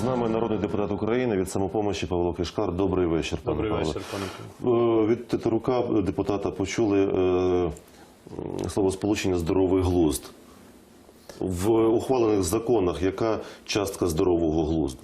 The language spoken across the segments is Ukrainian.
З нами народний депутат України від самопомощі Павло Кишкар. Добрий вечір, пане Добрий Павло. вечір, пане Е, Від Титарука депутата почули е, м, словосполучення здоровий глузд. В ухвалених законах яка частка здорового глузду?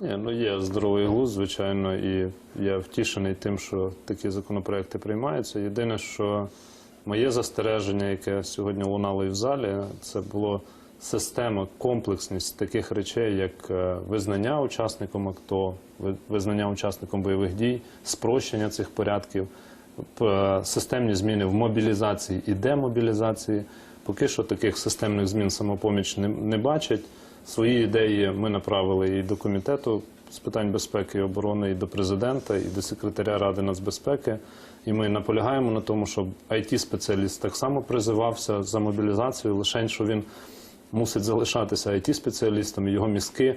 Ні, ну є здоровий глузд, звичайно, і я втішений тим, що такі законопроекти приймаються. Єдине, що моє застереження, яке сьогодні лунало і в залі, це було система, комплексність таких речей, як е, визнання учасником АКТО, ви- визнання учасником бойових дій, спрощення цих порядків, системні зміни в мобілізації і демобілізації. Поки що таких системних змін самопоміч не, не бачить. Свої ідеї ми направили і до комітету з питань безпеки і оборони, і до президента, і до секретаря Ради нацбезпеки. І ми наполягаємо на тому, щоб it спеціаліст так само призивався за мобілізацію, лише що він мусить залишатися it спеціалістом і його мізки,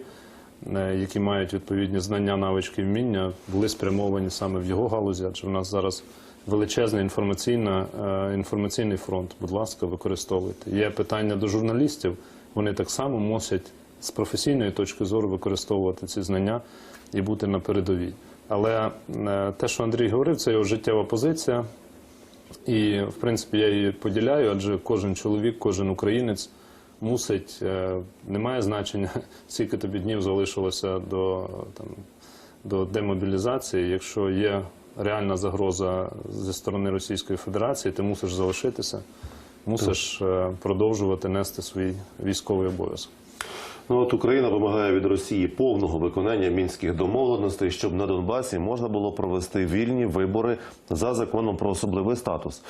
е, які мають відповідні знання, навички, вміння, були спрямовані саме в його галузі, адже в нас зараз величезний інформаційна, е, інформаційний фронт. Будь ласка, використовуйте. Є питання до журналістів. Вони так само мусять з професійної точки зору використовувати ці знання і бути на передовій. Але е, те, що Андрій говорив, це його життєва позиція. І, в принципі, я її поділяю, адже кожен чоловік, кожен українець мусить, е, немає значення, скільки тобі днів залишилося до, там, до демобілізації. Якщо є реальна загроза зі сторони Російської Федерації, ти мусиш залишитися, мусиш е, продовжувати нести свій військовий обов'язок. Ну от Україна вимагає від Росії повного виконання мінських домовленостей, щоб на Донбасі можна було провести вільні вибори за законом про особливий статус.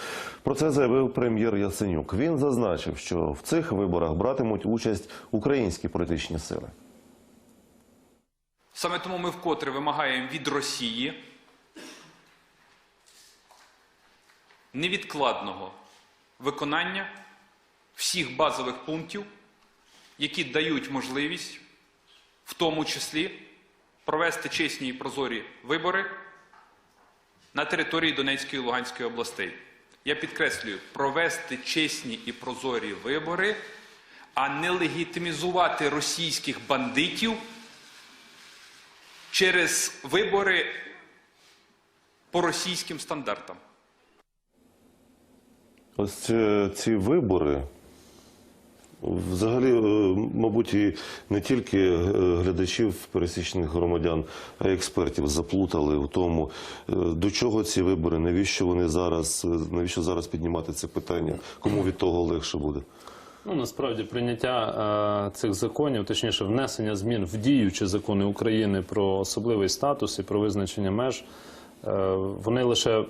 Про це заявив прем'єр Яценюк. Він зазначив, що в цих виборах братимуть участь українські політичні сили. Саме тому ми вкотре вимагаємо від Росії невідкладного виконання всіх базових пунктів, які дають можливість, в тому числі, провести чесні і прозорі вибори на території Донецької і Луганської областей. Я підкреслюю, провести чесні і прозорі вибори, а не легітимізувати російських бандитів через вибори по російським стандартам. Ось ці, ці вибори. Взагалі, е, мабуть, і не тільки е, глядачів, пересічних громадян, а й експертів заплутали в тому, е, до чого ці вибори, навіщо вони зараз, навіщо зараз піднімати це питання, кому від того легше буде. Ну, насправді прийняття е, цих законів, точніше, внесення змін в діючі закони України про особливий статус і про визначення меж, е, вони лише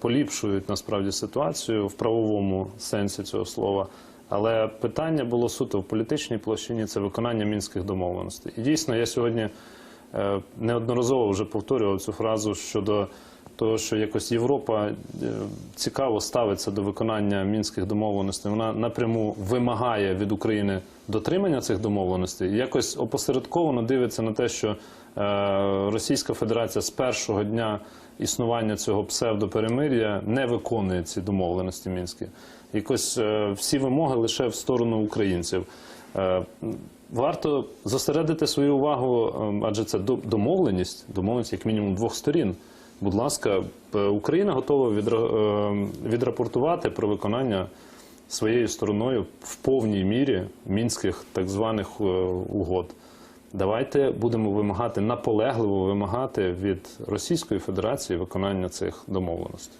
поліпшують насправді ситуацію в правовому сенсі цього слова. Але питання було суто в політичній площині це виконання мінських домовленостей. І дійсно, я сьогодні е, неодноразово вже повторював цю фразу щодо того, що якось Європа е, цікаво ставиться до виконання мінських домовленостей. Вона напряму вимагає від України дотримання цих домовленостей. Якось опосередковано дивиться на те, що е, Російська Федерація з першого дня існування цього псевдоперемир'я не виконує ці домовленості мінські. Якось е, всі вимоги лише в сторону українців. Е, Варто зосередити свою увагу, е, адже це домовленість, домовленість як мінімум двох сторін. Будь ласка, Україна готова е, відрапортувати про виконання своєю стороною в повній мірі мінських так званих е, угод. Давайте будемо вимагати наполегливо вимагати від Російської Федерації виконання цих домовленостей.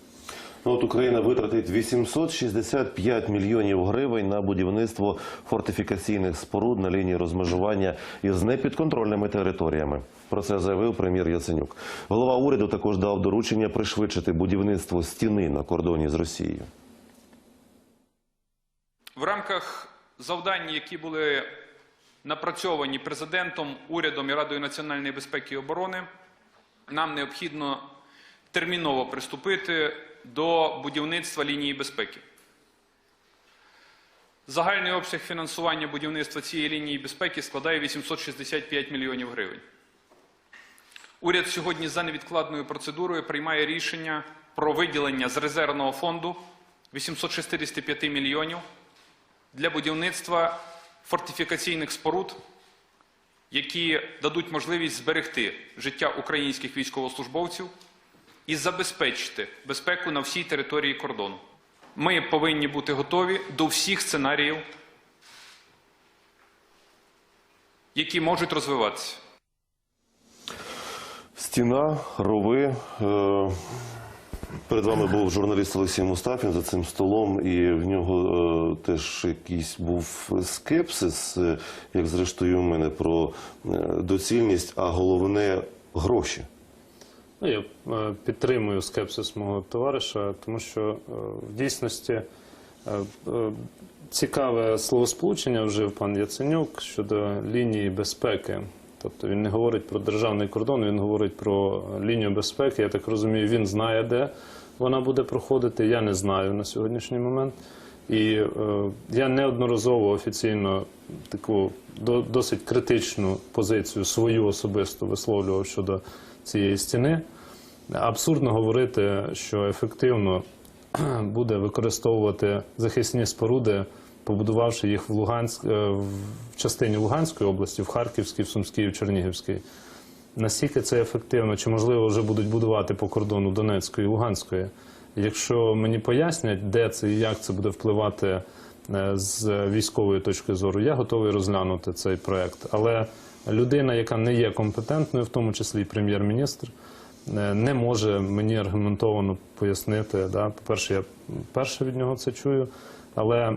Ну, от Україна витратить 865 мільйонів гривень на будівництво фортифікаційних споруд на лінії розмежування із непідконтрольними територіями. Про це заявив прем'єр Яценюк. Голова уряду також дав доручення пришвидшити будівництво стіни на кордоні з Росією. В рамках завдань, які були напрацьовані президентом, урядом і Радою національної безпеки і оборони, нам необхідно терміново приступити до будівництва лінії безпеки. Загальний обсяг фінансування будівництва цієї лінії безпеки складає 865 мільйонів гривень. Уряд сьогодні за невідкладною процедурою приймає рішення про виділення з резервного фонду 865 мільйонів для будівництва фортифікаційних споруд які дадуть можливість зберегти життя українських військовослужбовців і забезпечити безпеку на всій території кордону. Ми повинні бути готові до всіх сценаріїв, які можуть розвиватися. Стіна, рови. Е, Перед вами був журналіст Олексій Мустафін за цим столом, і в нього е, теж якийсь був скепсис, е, як зрештою у мене, про е, доцільність, а головне гроші. Ну, я е, підтримую скепсис мого товариша, тому що е, в дійсності е, е, цікаве словосполучення вжив пан Яценюк щодо лінії безпеки. Тобто він не говорить про державний кордон, він говорить про лінію безпеки. Я так розумію, він знає, де вона буде проходити. Я не знаю на сьогоднішній момент. І е, я неодноразово офіційно таку до, досить критичну позицію свою особисто висловлював щодо цієї стіни. Абсурдно говорити, що ефективно буде використовувати захисні споруди, побудувавши їх в Луганськ е, в частині Луганської області, в Харківській, в Сумській, в Чернігівській. Наскільки це ефективно, чи можливо вже будуть будувати по кордону Донецької і Луганської? Якщо мені пояснять, де це і як це буде впливати е, з військової точки зору, я готовий розглянути цей проект. Але людина, яка не є компетентною, в тому числі і прем'єр-міністр, е, не може мені аргументовано пояснити. Да? По-перше, я перше від нього це чую. Але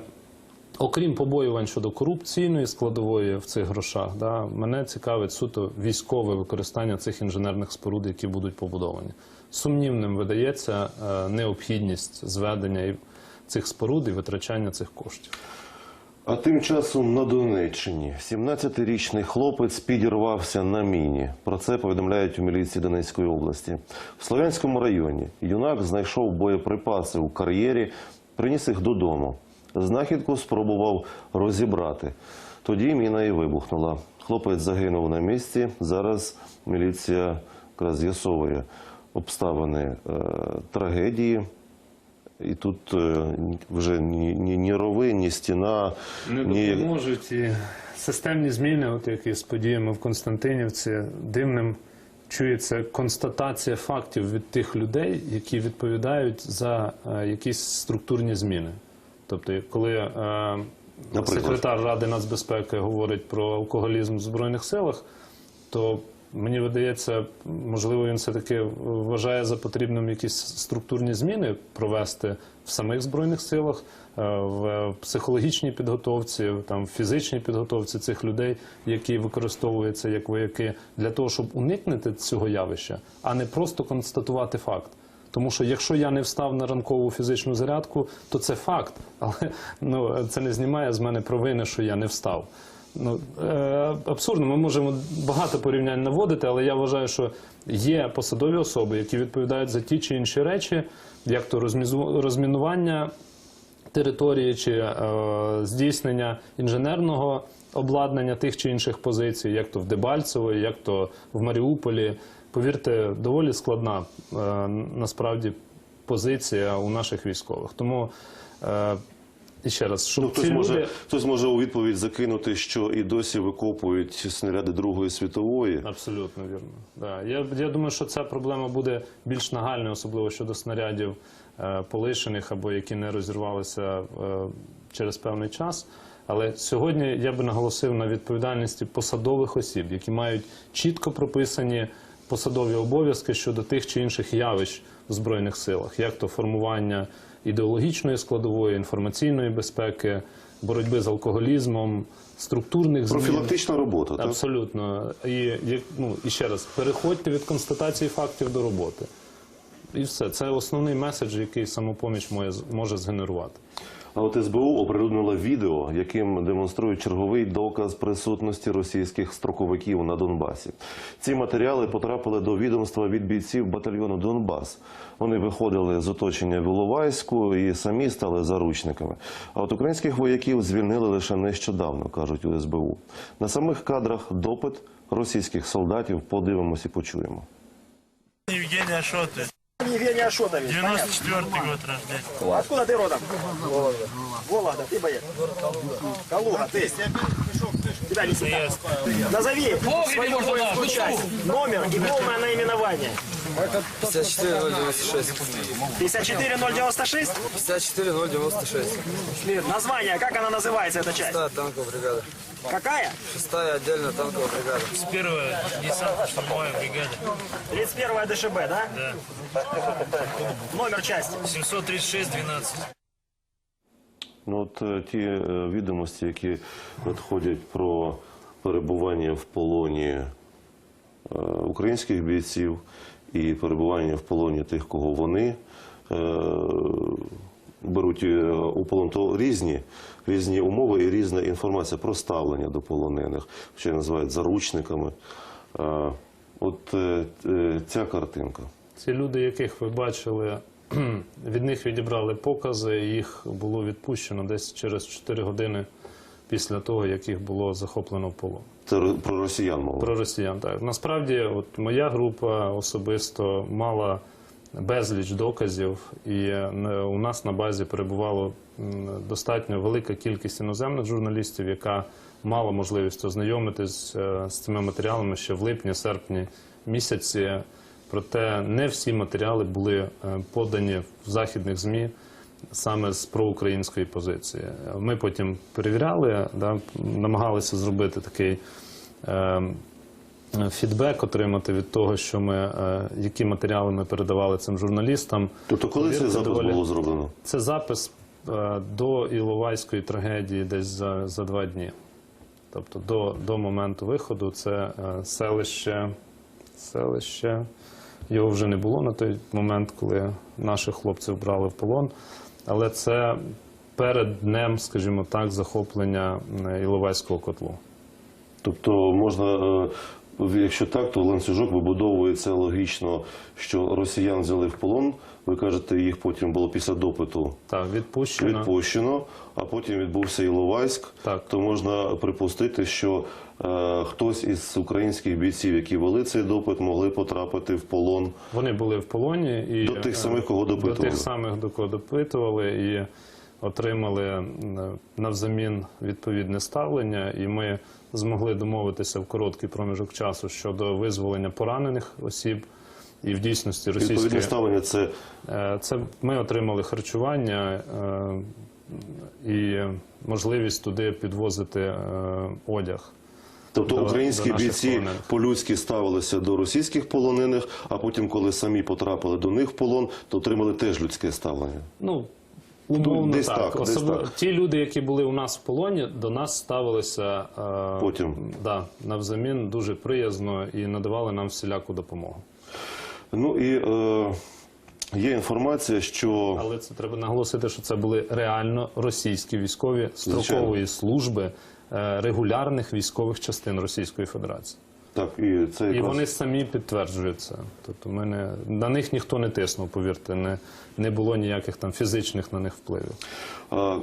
окрім побоювань щодо корупційної складової в цих грошах, да, мене цікавить суто військове використання цих інженерних споруд, які будуть побудовані. Сумнівним видається е, необхідність зведення цих споруд і витрачання цих коштів. А тим часом на Донеччині 17-річний хлопець підірвався на міні. Про це повідомляють у міліції Донецької області. В Слов'янському районі юнак знайшов боєприпаси у кар'єрі, приніс їх додому. Знахідку спробував розібрати. Тоді міна і вибухнула. Хлопець загинув на місці. Зараз міліція якраз з'ясовує обставини е, трагедії. І тут е, вже ні, ні, ні рови, ні стіна, Не ні допоможуть і системні зміни, от які з подіями в Константинівці, дивним чується констатація фактів від тих людей, які відповідають за е, якісь структурні зміни. Тобто, коли е, секретар Ради нацбезпеки говорить про алкоголізм в Збройних силах, то мені видається, можливо, він все-таки вважає за потрібним якісь структурні зміни провести в самих збройних силах, е, в психологічній підготовці, там в фізичній підготовці цих людей, які використовуються як вояки, для того, щоб уникнути цього явища, а не просто констатувати факт. Тому що якщо я не встав на ранкову фізичну зарядку, то це факт. Але ну, це не знімає з мене провини, що я не встав. Ну, е, абсурдно, ми можемо багато порівнянь наводити, але я вважаю, що є посадові особи, які відповідають за ті чи інші речі, як то розмінування території чи е, здійснення інженерного обладнання тих чи інших позицій, як то в Дебальцево, як то в Маріуполі. Повірте, доволі складна е, насправді позиція у наших військових. Тому е, і ще раз, щоб Ну, хтось, ці може, хтось може у відповідь закинути, що і досі викопують снаряди Другої світової. Абсолютно вірно. Да. Я, я думаю, що ця проблема буде більш нагальною, особливо щодо снарядів е, полишених або які не розірвалися е, через певний час. Але сьогодні я би наголосив на відповідальності посадових осіб, які мають чітко прописані посадові обов'язки щодо тих чи інших явищ в збройних силах, як то формування ідеологічної складової, інформаційної безпеки, боротьби з алкоголізмом, структурних змін. Профілактична робота, так? Абсолютно. І, ну, і ще раз, переходьте від констатації фактів до роботи. І все. Це основний меседж, який самопоміч може, може згенерувати. А от СБУ оприлюднило відео, яким демонструють черговий доказ присутності російських строковиків на Донбасі. Ці матеріали потрапили до відомства від бійців батальйону Донбас. Вони виходили з оточення в Іловайську і самі стали заручниками. А от українських вояків звільнили лише нещодавно, кажуть у СБУ. На самих кадрах допит російських солдатів подивимось і почуємо. Ашоты, Евгений Ашотович. 94 год рождения. Откуда ты родом? Вологда. Вологда, ты боец? Калуга, ты. Тебя специалист. Назови свою воинскую часть, номер и полное наименование. 54096. 54096? 54096. Название, как она называется, эта часть? Шестая танковая бригада. Какая? Шестая отдельная танковая бригада. Первая десантно-штурмовая бригада. 31 ДШБ, да? Да. Номер части. 736-12. Ну, от е, ті е, відомості, які надходять про перебування в полоні е, українських бійців і перебування в полоні тих, кого вони е, беруть е, у полон, то різні, різні умови і різна інформація про ставлення до полонених, що називають заручниками. Е, От ця картинка. Ці люди, яких ви бачили, від них відібрали покази, їх було відпущено десь через 4 години після того, як їх було захоплено в полон. Це про росіян мова. Про росіян, так. Насправді, от моя група особисто мала безліч доказів, і е, у нас на базі перебувало достатньо велика кількість іноземних журналістів, яка мала можливість ознайомитись е, з цими матеріалами ще в липні-серпні місяці. Проте не всі матеріали були е, подані в західних ЗМІ саме з проукраїнської позиції. Ми потім перевіряли, да, намагалися зробити такий е, фідбек, отримати від того, що ми, е, які матеріали ми передавали цим журналістам. Тобто, коли цей Повірте, запис доволі- було зроблено? Це запис е, до Іловайської трагедії десь за, за два дні. Тобто до, до моменту виходу це е, селище, селище. Його вже не було на той момент, коли наших хлопців брали в полон. Але це перед днем, скажімо так, захоплення е, Іловайського котлу. Тобто можна, е, якщо так, то ланцюжок вибудовується логічно, що росіян взяли в полон. Ви кажете, їх потім було після допиту Так, відпущено. відпущено, а потім відбувся Іловайськ. Так. То можна припустити, що е, хтось із українських бійців, які вели цей допит, могли потрапити в полон. Вони були в полоні і До тих е, самих, кого До тих самих, до кого допитували, і отримали е, навзамін відповідне ставлення. І ми змогли домовитися в короткий проміжок часу щодо визволення поранених осіб. І в дійсності Відповідне ставлення це Е, це ми отримали харчування е, і можливість туди підвозити е, одяг. Тобто до- українські до бійці полонених. по-людськи ставилися до російських полонених, а потім, коли самі потрапили до них в полон, то отримали теж людське ставлення. Ну, умовно десь так. так, десь Особливо так. ті люди, які були у нас в полоні, до нас ставилися е, Потім. Да, навзамін дуже приязно і надавали нам всіляку допомогу. Ну і е, є інформація, що Але це треба наголосити, що це були реально російські військові строкової служби е, регулярних військових частин Російської Федерації. Так, і це І вони самі підтверджують це. Тобто ми не, на них ніхто не тиснув, повірте, не, не було ніяких там фізичних на них впливів. А,